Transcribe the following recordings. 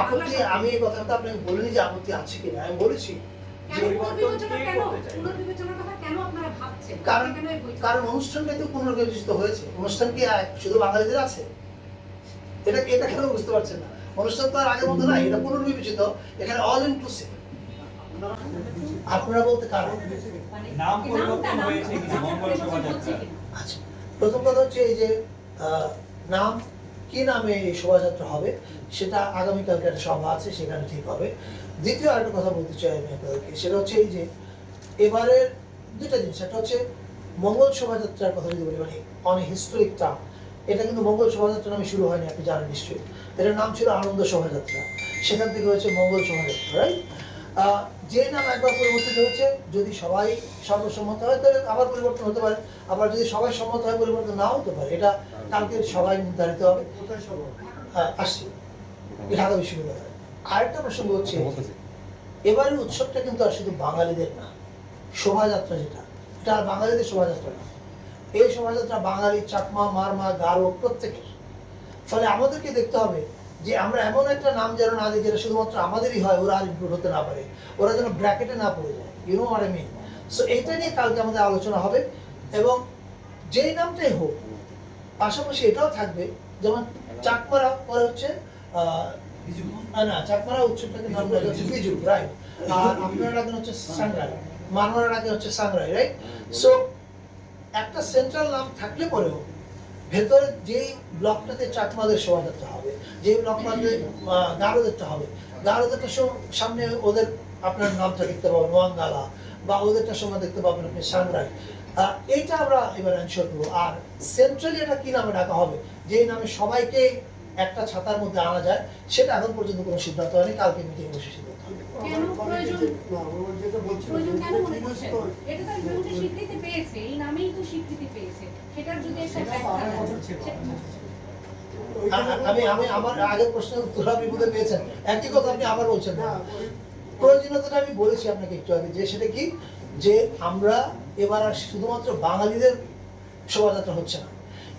আপত্তি আমি এই কথাটা আপনাকে বলিনি যে আপত্তি আছে কিনা আমি বলেছি যে কেন পুনর্বিবেচনা কেন? পুনর্বিবেচনার কথা কেন আপনারা ভাবছেন? কারণ কেন এই বৈঠক? কারণ অনুষ্ঠানটা তো পুনর্বিবেচিত হয়েছে। অনুষ্ঠান কি শুধু বাঙালিদের আছে? এটা এটা কেন বুঝতে পারছেন না? অনুষ্ঠান তো আর আগের মতো নাই এটা পুনর্বিবেচিত। এখানে অল ইনক্লুসিভ আপনারা বলতে কারণ নাম পরিবর্তন হয়েছে? আচ্ছা প্রথম কথা হচ্ছে এই যে নাম, কি নামে শোভাযাত্রা হবে সেটা আগামীকালকে একটা সভা আছে, সেখানে ঠিক হবে। দ্বিতীয় আরেকটা কথা বলতে চাই আমি আপনাদেরকে, সেটা হচ্ছে এই যে এবারের দুটা জিনিস, একটা হচ্ছে মঙ্গল শোভাযাত্রার কথা যদি বলি মানে অনেক হিস্টোরিক টার্ম এটা কিন্তু মঙ্গল শোভাযাত্রা নামে শুরু হয়নি, আপনি জানেন নিশ্চয়ই। এটার নাম ছিল আনন্দ শোভাযাত্রা। সেখান থেকে হয়েছে মঙ্গল শোভাযাত্রা রাইট যে নাম একবার পরিবর্তিত হয়েছে যদি সবাই সর্বসম্মত হয় তাহলে আবার পরিবর্তন হতে পারে। আবার যদি সবাই সম্মত হয় পরিবর্তন নাও হতে পারে। এটা কালকে সবাই নির্ধারিত হবে। আসছি। ঢাকা বিশ্ববিদ্যালয়ে। আরেকটা প্রসঙ্গ হচ্ছে এবারের উৎসবটা কিন্তু আর শুধু বাঙালিদের না শোভাযাত্রা যেটা এটা আর বাঙালিদের শোভাযাত্রা না। এই শোভাযাত্রা বাঙালি চাকমা মারমা গারো প্রত্যেকের। ফলে আমাদেরকে দেখতে হবে যে আমরা এমন একটা নাম যেন না দিই যেটা শুধুমাত্র আমাদেরই হয় ওরা আর ইনক্লুড হতে না পারে। ওরা যেন ব্র্যাকেটে না পড়ে যায়। ইউনো আর মিন সো এটা নিয়ে কালকে আমাদের আলোচনা হবে এবং যেই নামটাই হোক পাশাপাশি এটাও থাকবে যেমন চাকমারা পরে হচ্ছে না চাকমারা উৎসবটাকে নাম হচ্ছে বিজু রাইট আর আপনারা রাখেন হচ্ছে সাংরাই। মানমারা রাখেন হচ্ছে সাংরাই রাইট সো একটা সেন্ট্রাল নাম থাকলে পরেও ভেতরে যেই ব্লকটাতে চাকমাদের শোভাযাত্রা হবে, যেই ব্লকটাতে গারোদেরটা হবে গারোদেরটা সামনে ওদের আপনার নামটা দেখতে পাবেন, ওয়াঙ্গালা, বা ওদেরটা সময় দেখতে পাবেন আপনি সাংরাই। এইটা আমরা এবার অ্যানসার করব। আর সেন্ট্রালি এটা কি নামে ডাকা হবে? যেই নামে সবাইকে একটা ছাতার মধ্যে আনা যায়, সেটা এখন পর্যন্ত কোনো সিদ্ধান্ত হয়নি, কালকে মিটিং বসে সিদ্ধান্ত কেন প্রয়োজন? প্রয়োজন কেন মনে করছেন এটা তো ইউনিভার্সিটি স্বীকৃতি পেয়েছে এই নামেই তো স্বীকৃতি পেয়েছে। সেটার যদি একটা ব্যাখ্যা আমি আমি আমার আগের প্রশ্নের উত্তর আপনি বুঝতে পেয়েছেন। একই কথা আপনি আবার বলছেন। প্রয়োজনীয়তাটা আমি বলেছি আপনাকে একটু আগে যে সেটা কি? যে আমরা এবার আর শুধুমাত্র বাঙালিদের শোভাযাত্রা হচ্ছে না।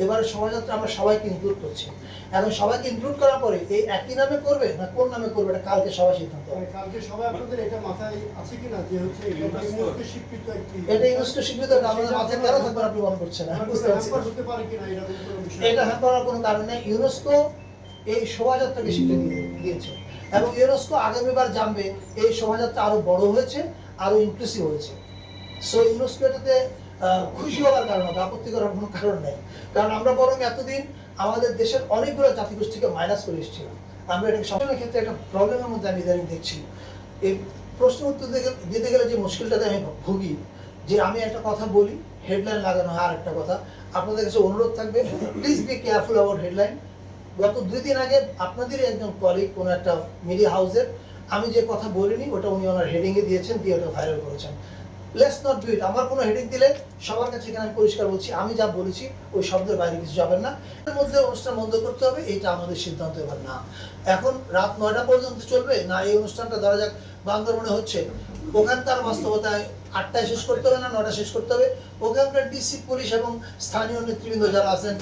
এবারে শোভাযাত্রা আমরা সবাইকে ইনক্লুড করছি। এখন সবাইকে ইনক্লুড করার পরে এই একই নামে করবে না কোন নামে করবে? এটা কালকে সবাই সিদ্ধান্ত। হবে মানে কালকে সবাই আপনাদের এটা মাথায় আছে কিনা যে হচ্ছে এটা UNESCO স্বীকৃত একটি এটা ইউনেস্কো স্বীকৃত এটা আমাদের মাথায় কেন থাকবে আপনি মনে করছেন? না মানে বুঝতে না। ব্যাপার হতে পারে কিনা এরকম কোনো বিষয় এটা হ্যাঁ করার কোনো কারণ নেই। ইউনেস্কো এই শোভাযাত্রাকে স্বীকৃতি দিয়ে- দিয়েছে। এবং ইউনেস্কো আগামীবার জানবে এই শোভাযাত্রা আরও বড় হয়েছে আরও ইনক্লুসিভ হয়েছে। সো ইউনেস্কো এটাতে খুশি হওয়ার কারণ হবে, আপত্তি করার কোনো কারণ নেই। কারণ আমরা বরং এতদিন আমাদের দেশের অনেকগুলো জাতিগোষ্ঠীকে মাইনাস করে এসেছিলাম। আমরা এটাকে সবসময় ক্ষেত্রে একটা প্রবলেমের মধ্যে আমি ইদানিং দেখছি। এই প্রশ্ন উত্তর দিতে গেলে যে মুশকিলটাতে আমি ভুগি, যে আমি একটা কথা বলি হেডলাইন লাগানো হয় আর একটা কথা। আপনাদের কাছে অনুরোধ থাকবে please be careful about headline গত দুই দিন আগে আপনাদেরই একজন কলিগ কোনো একটা মিডিয়া হাউসের আমি যে কথা বলিনি, ওটা উনি ওনার হেডিংয়ে দিয়েছেন, দিয়ে ওটা ভাইরাল করেছেন। লেটস নট ডু ইট আমার কোনো হেডিং দিলে সবার কাছে এখানে আমি পরিষ্কার বলছি, আমি যা বলেছি, ওই শব্দের বাইরে কিছু যাবেন না। এর মধ্যে অনুষ্ঠান বন্ধ করতে হবে এটা আমাদের সিদ্ধান্ত এবার না। এখন রাত নয়টা পর্যন্ত চলবে? না, এই অনুষ্ঠানটা ধরা যাক, বান্দরবনে হচ্ছে। ওখানকার বাস্তবতায় আটটায় শেষ করতে হবে না নটা শেষ করতে হবে। ওকে আপনার ডিসি পুলিশ এবং স্থানীয় নেতৃবৃন্দ যারা আছেন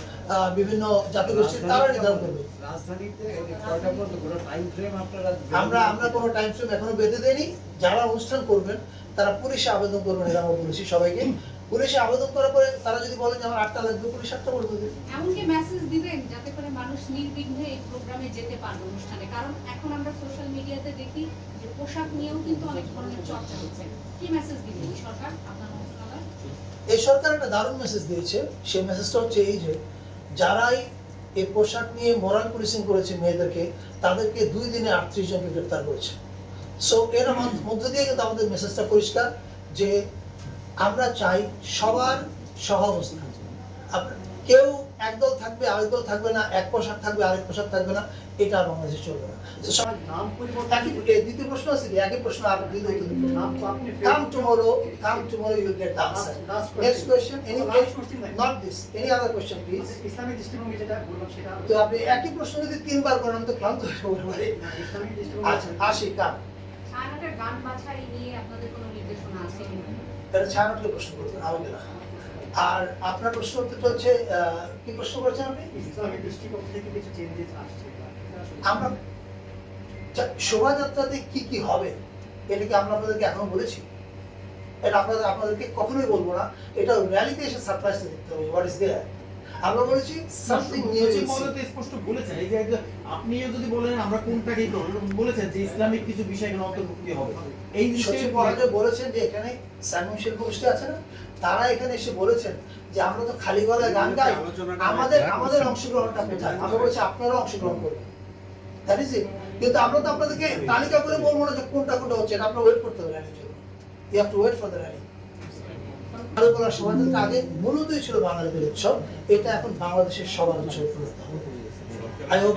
বিভিন্ন জাতিগোষ্ঠীর তারা নির্ধারণ করবে। আমরা আমরা কোনো টাইম ফ্রেম এখনও বেঁধে দেয়নি যারা অনুষ্ঠান করবেন তারা পুলিশে আবেদন করবেন এরকম পুলিশ বলেছি সবাইকে। পুলিশে আবেদন করার পরে তারা যদি বলেন যে আমার আটটা লাগবে পুলিশ আটটা করে দেবে। এমনকি মেসেজ দিবেন যাতে করে মানুষ নির্বিঘ্নে এই প্রোগ্রামে যেতে পারবে অনুষ্ঠানে। কারণ এখন আমরা সোশ্যাল মিডিয়াতে দেখি যে পোশাক নিয়েও কিন্তু অনেক ধরনের চর্চা হচ্ছে। কি মেসেজ দিবেন? সরকার? আপনার মন্ত্রণালয়? এই সরকার একটা দারুণ মেসেজ দিয়েছে। সেই মেসেজটা হচ্ছে এই যে যারাই এই পোশাক নিয়ে মোরাল পুলিশিং করেছে মেয়েদেরকে তাদেরকে দুই দিনে আটত্রিশ জনকে গ্রেপ্তার করেছে। সো এর মধ্য দিয়ে কিন্তু আমাদের মেসেজটা পরিষ্কার যে আমরা চাই সবার সহাবস্থান আপ- কেউ একদল থাকবে আরেক দল থাকবে না এক পোশাক থাকবে আরেক পোশাক থাকবে না এটা বাংলাদেশে চলবে না। তো নাম পরিবর্তন একই দ্বিতীয় প্রশ্ন আছে কি একই প্রশ্ন আর দ্বিতীয়। নাম আপনি any other question please. Islamic দৃষ্টিভঙ্গি যেটা বললাম সেটা তো আপনি একই প্রশ্ন যদি তিনবার করেন তো ক্লান্ত হয়ে যাব। ইসলামিক দৃষ্টিভঙ্গি আচ্ছা গান বাছাই নিয়ে আপনাদের কোনো ছায়ানটকে প্রশ্ন করতেন আমাকে না আর আপনার প্রশ্ন উত্তরটা হচ্ছে কি প্রশ্ন করেছেন আপনি? দৃষ্টিকোণ থেকে কিছু চেঞ্জেস আসছে। আমরা শোভাযাত্রাতে কি কি হবে এটা কি আমরা আপনাদেরকে এখনও বলেছি? এটা আপনাদের আপনাদেরকে কখনোই বলব না। এটা র্যালিতে এসে সারপ্রাইজটা দেখতে হবে হোয়াট ইজ দেয়ার আমরা বলেছি সামথিং নিউ মহোদয় স্পষ্ট বলেছেন এই যে আপনিও যদি বলেন আমরা কোনটাকে বলেছেন যে ইসলামিক কিছু বিষয় এখানে অন্তর্ভুক্তি হবে। এই বিষয়ে মহাশয় বলেছেন যে এখানে স্যামুন শিল্প গোষ্ঠী আছে না? তারা এখানে এসে বলেছেন যে আমরা তো খালি গলায় গান গাই। আমাদের আমাদের অংশগ্রহণটা কোথায়? আমরা বলছি আপনারা অংশগ্রহণ করবেন দ্যাট ইজ ইট কিন্তু আমরা তো আপনাদেরকে তালিকা করে বলব না যে কোনটা কোনটা হচ্ছে এটা আপনার ওয়েট করতে হবে র্যালির জন্য। You have to wait for the rally চালু সমাজের আগে মূলতই ছিল বাঙালিদের উৎসব। এটা এখন বাংলাদেশের সবার উৎসব। I hope